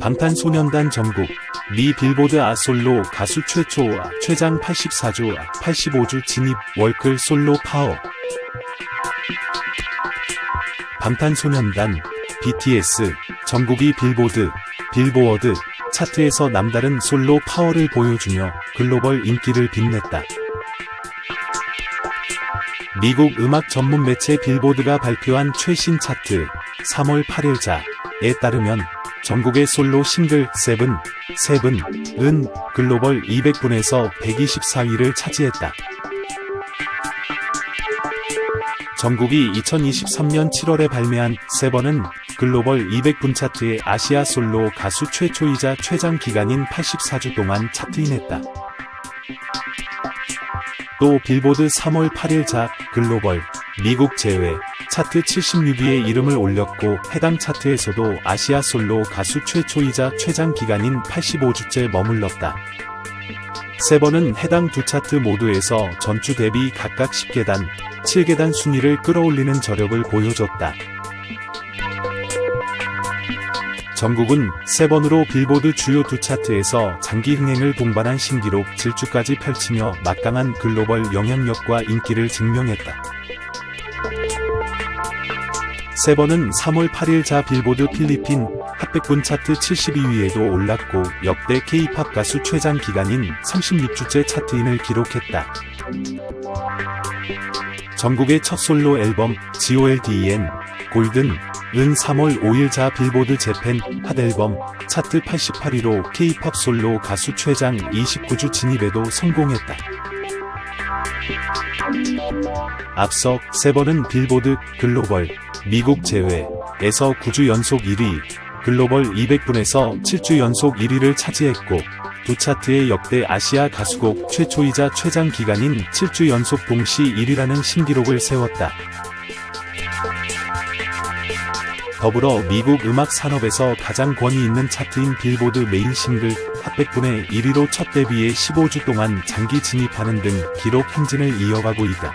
방탄소년단 전국 미 빌보드 아 솔로 가수 최초와 최장 84주, 85주 진입 월클 솔로 파워 방탄소년단 BTS 전국이 빌보드 빌보어드 차트에서 남다른 솔로 파워를 보여주며 글로벌 인기를 빛냈다. 미국 음악 전문 매체 빌보드가 발표한 최신 차트 3월 8일자에 따르면 전국의 솔로 싱글 세븐, 세븐은 글로벌 200분에서 124위를 차지했다. 전국이 2023년 7월에 발매한 세번은 글로벌 200분 차트의 아시아 솔로 가수 최초이자 최장 기간인 84주 동안 차트인했다. 또 빌보드 3월 8일 자 글로벌 미국 제외 차트 76위에 이름을 올렸고 해당 차트에서도 아시아 솔로 가수 최초이자 최장 기간인 85주째 머물렀다. 세번은 해당 두 차트 모두에서 전주 대비 각각 10계단, 7계단 순위를 끌어올리는 저력을 보여줬다. 전국은 세번으로 빌보드 주요 두 차트에서 장기 흥행을 동반한 신기록 질주까지 펼치며 막강한 글로벌 영향력과 인기를 증명했다. 세 번은 3월 8일 자 빌보드 필리핀 핫백분 차트 72위에도 올랐고 역대 K-팝 가수 최장 기간인 36주째 차트인을 기록했다. 전국의 첫 솔로 앨범 GOLDEN 골든 은 3월 5일 자 빌보드 재팬 핫 앨범 차트 88위로 K-팝 솔로 가수 최장 29주 진입에도 성공했다. 앞서 세 번은 빌보드 글로벌 미국 제외에서 9주 연속 1위, 글로벌 200분에서 7주 연속 1위를 차지했고 두 차트의 역대 아시아 가수곡 최초이자 최장 기간인 7주 연속 동시 1위라는 신기록을 세웠다. 더불어 미국 음악 산업에서 가장 권위 있는 차트인 빌보드 메인 싱글 핫백분의 1위로 첫 데뷔에 15주 동안 장기 진입하는 등 기록 행진을 이어가고 있다.